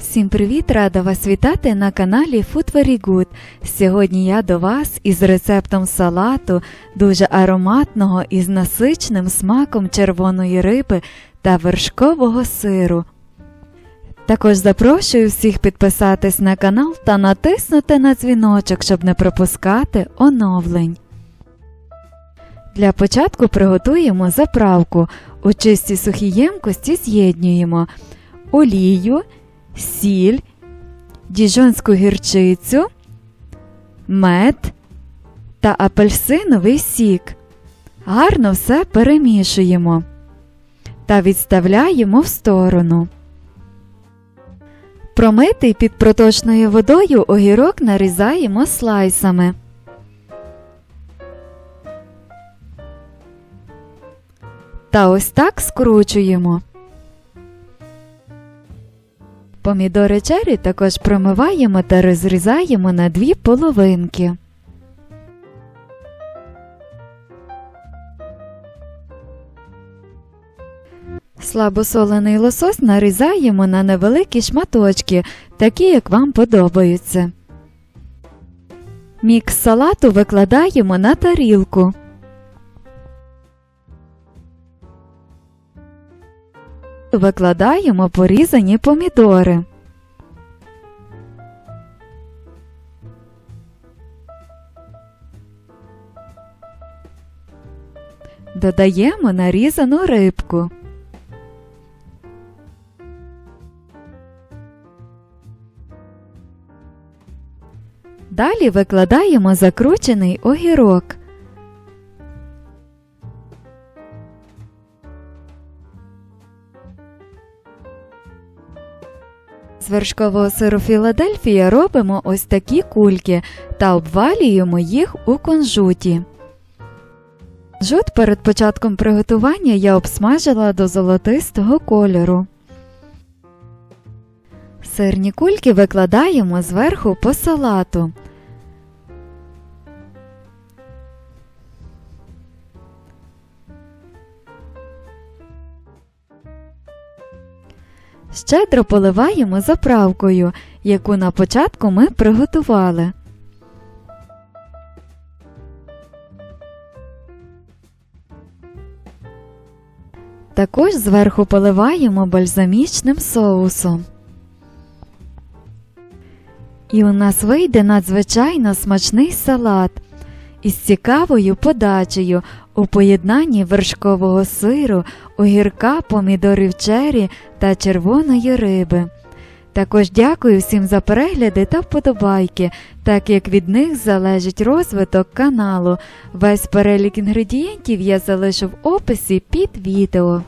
Всім привіт! Рада вас вітати на каналі Food Very Good. Сьогодні я до вас із рецептом салату, дуже ароматного і з насичним смаком червоної риби та вершкового сиру. Також запрошую всіх підписатись на канал та натиснути на дзвіночок, щоб не пропускати оновлень. Для початку приготуємо заправку. У чистій сухій ємкості з'єднуємо олію, сіль, діжонську гірчицю, мед та апельсиновий сік. Гарно все перемішуємо та відставляємо в сторону. Промитий під проточною водою огірок нарізаємо слайсами. Та ось так скручуємо. Помідори чері також промиваємо та розрізаємо на дві половинки. Слабосолений лосось нарізаємо на невеликі шматочки, такі як вам подобаються. Мікс салату викладаємо на тарілку. Викладаємо порізані помідори. Додаємо нарізану рибку. Далі викладаємо закручений огірок. З вершкового сиру Філадельфія робимо ось такі кульки та обвалюємо їх у кунжуті. Жут перед початком приготування я обсмажила до золотистого кольору. Сирні кульки викладаємо зверху по салату. Щедро поливаємо заправкою, яку на початку ми приготували. Також зверху поливаємо бальзамічним соусом. І у нас вийде надзвичайно смачний салат із цікавою подачею у поєднанні вершкового сиру, огірка, помідорів чері та червоної риби. Також дякую всім за перегляди та вподобайки, так як від них залежить розвиток каналу. Весь перелік інгредієнтів я залишу в описі під відео.